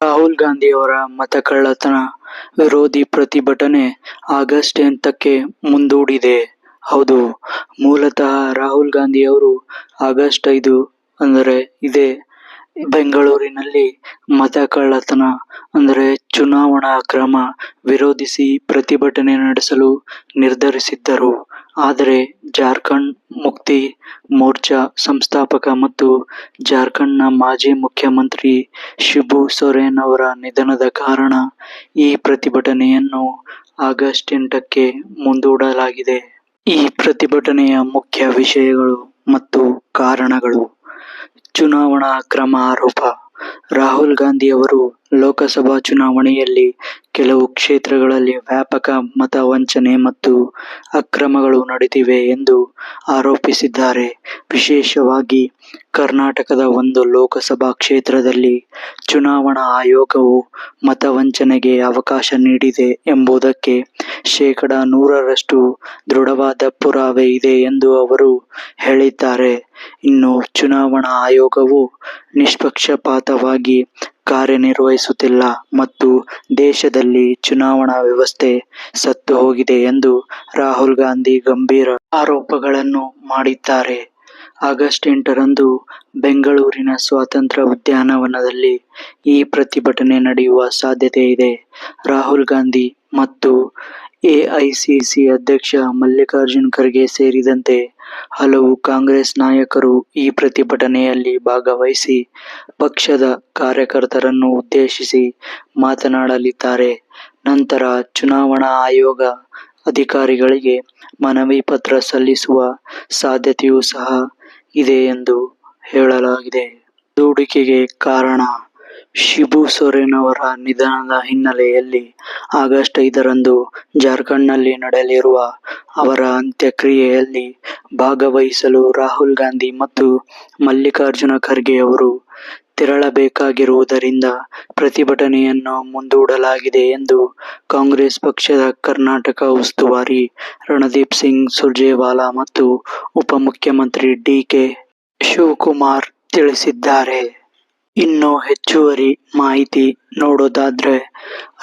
ರಾಹುಲ್ ಗಾಂಧಿಯವರ ಮತಕಳ್ಳತನ ವಿರೋಧಿ ಪ್ರತಿಭಟನೆ ಆಗಸ್ಟ್ ಎಂಟಕ್ಕೆ ಮುಂದೂಡಿದೆ. ಹೌದು, ಮೂಲತಃ ರಾಹುಲ್ ಗಾಂಧಿಯವರು ಆಗಸ್ಟ್ ಐದು ಅಂದರೆ ಇದೇ ಬೆಂಗಳೂರಿನಲ್ಲಿ ಮತ ಕಳ್ಳತನ ಅಂದರೆ ಚುನಾವಣಾ ಅಕ್ರಮ ವಿರೋಧಿಸಿ ಪ್ರತಿಭಟನೆ ನಡೆಸಲು ನಿರ್ಧರಿಸಿದ್ದರು. ಆದರೆ ಜಾರ್ಖಂಡ್ ಮುಕ್ತಿ ಮೋರ್ಚಾ ಸಂಸ್ಥಾಪಕ ಮತ್ತು ಜಾರ್ಖಂಡ್ನ ಮಾಜಿ ಮುಖ್ಯಮಂತ್ರಿ ಶಿಬು ಸೊರೇನ್ ಅವರ ನಿಧನದ ಕಾರಣ ಈ ಪ್ರತಿಭಟನೆಯನ್ನು ಆಗಸ್ಟ್ ಎಂಟಕ್ಕೆ ಮುಂದೂಡಲಾಗಿದೆ. ಈ ಪ್ರತಿಭಟನೆಯ ಮುಖ್ಯ ವಿಷಯಗಳು ಮತ್ತು ಕಾರಣಗಳು ಚುನಾವಣಾ ಅಕ್ರಮ ಆರೋಪ ರಾಹುಲ್ ಗಾಂಧಿ ಅವರು ಲೋಕಸಭಾ ಚುನಾವಣೆಯಲ್ಲಿ ಕೆಲವು ಕ್ಷೇತ್ರಗಳಲ್ಲಿ ವ್ಯಾಪಕ ಮತ ವಂಚನೆ ಮತ್ತು ಅಕ್ರಮಗಳು ನಡೆದಿವೆ ಎಂದು ಆರೋಪಿಸಿದ್ದಾರೆ. ವಿಶೇಷವಾಗಿ ಕರ್ನಾಟಕದ ಒಂದು ಲೋಕಸಭಾ ಕ್ಷೇತ್ರದಲ್ಲಿ ಚುನಾವಣಾ ಆಯೋಗವು ಮತ ವಂಚನೆಗೆ ಅವಕಾಶ ನೀಡಿದೆ ಎಂಬುದಕ್ಕೆ ಶೇಕಡಾ ನೂರರಷ್ಟು ದೃಢವಾದ ಪುರಾವೆ ಇದೆ ಎಂದು ಅವರು ಹೇಳಿದ್ದಾರೆ. ಇನ್ನು ಚುನಾವಣಾ ಆಯೋಗವು ನಿಷ್ಪಕ್ಷಪಾತವಾಗಿ ಕಾರ್ಯನಿರ್ವಹಿಸುತ್ತಿಲ್ಲ ಮತ್ತು ದೇಶದಲ್ಲಿ ಚುನಾವಣಾ ವ್ಯವಸ್ಥೆ ಸತ್ತು ಹೋಗಿದೆ ಎಂದು ರಾಹುಲ್ ಗಾಂಧಿ ಗಂಭೀರ ಆರೋಪಗಳನ್ನು ಮಾಡಿದ್ದಾರೆ. ಆಗಸ್ಟ್ ಎಂಟರಂದು ಬೆಂಗಳೂರಿನ ಸ್ವಾತಂತ್ರ್ಯ ಉದ್ಯಾನವನದಲ್ಲಿ ಈ ಪ್ರತಿಭಟನೆ ನಡೆಯುವ ಸಾಧ್ಯತೆ ಇದೆ. ರಾಹುಲ್ ಗಾಂಧಿ ಮತ್ತು ಎಐಸಿಸಿ ಅಧ್ಯಕ್ಷ ಮಲ್ಲಿಕಾರ್ಜುನ ಖರ್ಗೆ ಸೇರಿದಂತೆ ಹಲವು ಕಾಂಗ್ರೆಸ್ ನಾಯಕರು ಈ ಪ್ರತಿಭಟನೆಯಲ್ಲಿ ಭಾಗವಹಿಸಿ ಪಕ್ಷದ ಕಾರ್ಯಕರ್ತರನ್ನು ಉದ್ದೇಶಿಸಿ ಮಾತನಾಡಲಿದ್ದಾರೆ. ನಂತರ ಚುನಾವಣಾ ಆಯೋಗ ಅಧಿಕಾರಿಗಳಿಗೆ ಮನವಿ ಪತ್ರ ಸಲ್ಲಿಸುವ ಸಾಧ್ಯತೆಯೂ ಸಹ ಇದೆ ಎಂದು ಹೇಳಲಾಗಿದೆ. ದೂಡಿಕೆಗೆ ಕಾರಣ ಶಿಬು ಸೊರೇನ್ ಅವರ ನಿಧನದ ಹಿನ್ನೆಲೆಯಲ್ಲಿ ಆಗಸ್ಟ್ ಐದರಂದು ಜಾರ್ಖಂಡ್ನಲ್ಲಿ ನಡೆಯಲಿರುವ ಅವರ ಅಂತ್ಯಕ್ರಿಯೆಯಲ್ಲಿ ಭಾಗವಹಿಸಲು ರಾಹುಲ್ ಗಾಂಧಿ ಮತ್ತು ಮಲ್ಲಿಕಾರ್ಜುನ ಖರ್ಗೆ ಅವರು ತೆರಳಬೇಕಾಗಿರುವುದರಿಂದ ಪ್ರತಿಭಟನೆಯನ್ನು ಮುಂದೂಡಲಾಗಿದೆ ಎಂದು ಕಾಂಗ್ರೆಸ್ ಪಕ್ಷದ ಕರ್ನಾಟಕ ಉಸ್ತುವಾರಿ ರಣದೀಪ್ ಸಿಂಗ್ ಸುರ್ಜೇವಾಲಾ ಮತ್ತು ಉಪಮುಖ್ಯಮಂತ್ರಿ ಡಿ. ಕೆ. ಶಿವಕುಮಾರ್ ತಿಳಿಸಿದ್ದಾರೆ. ಇನ್ನು ಹೆಚ್ಚುವರಿ ಮಾಹಿತಿ ನೋಡೋದಾದ್ರೆ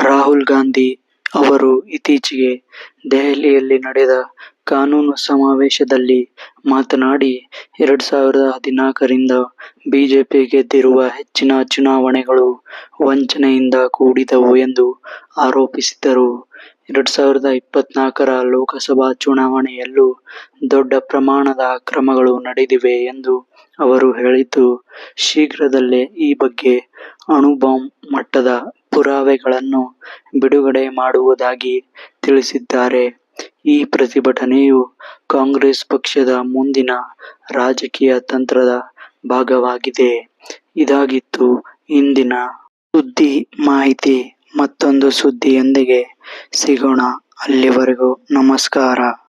ರಾಹುಲ್ ಗಾಂಧಿ ಅವರು ಇತ್ತೀಚೆಗೆ ದೆಹಲಿಯಲ್ಲಿ ನಡೆದ ಕಾನೂನು ಸಮಾವೇಶದಲ್ಲಿ ಮಾತನಾಡಿ, ಎರಡು ಸಾವಿರದ ಹದಿನಾಲ್ಕರಿಂದ ಬಿಜೆಪಿ ಗೆದ್ದಿರುವ ಹೆಚ್ಚಿನ ಚುನಾವಣೆಗಳು ವಂಚನೆಯಿಂದ ಕೂಡಿದವು ಎಂದು ಆರೋಪಿಸಿದರು. ಎರಡ್ ಸಾವಿರದ ಇಪ್ಪತ್ನಾಲ್ಕರ ಲೋಕಸಭಾ ಚುನಾವಣೆಯಲ್ಲೂ ದೊಡ್ಡ ಪ್ರಮಾಣದ ಅಕ್ರಮಗಳು ನಡೆದಿವೆ ಎಂದು ಅವರು ಹೇಳಿದ್ದು, ಶೀಘ್ರದಲ್ಲೇ ಈ ಬಗ್ಗೆ ಅಣುಬಾಂಬ್ ಮಟ್ಟದ ಪುರಾವೆಗಳನ್ನು ಬಿಡುಗಡೆ ಮಾಡುವುದಾಗಿ ತಿಳಿಸಿದ್ದಾರೆ. ಈ ಪ್ರತಿಭಟನೆಯು ಕಾಂಗ್ರೆಸ್ ಪಕ್ಷದ ಮುಂದಿನ ರಾಜಕೀಯ ತಂತ್ರದ ಭಾಗವಾಗಿದೆ. ಇದಾಗಿತ್ತು ಇಂದಿನ ಸುದ್ದಿ ಮಾಹಿತಿ. ಮತ್ತೊಂದು ಸುದ್ದಿಯೊಂದಿಗೆ ಸಿಗೋಣ. ಅಲ್ಲಿವರೆಗೂ ನಮಸ್ಕಾರ.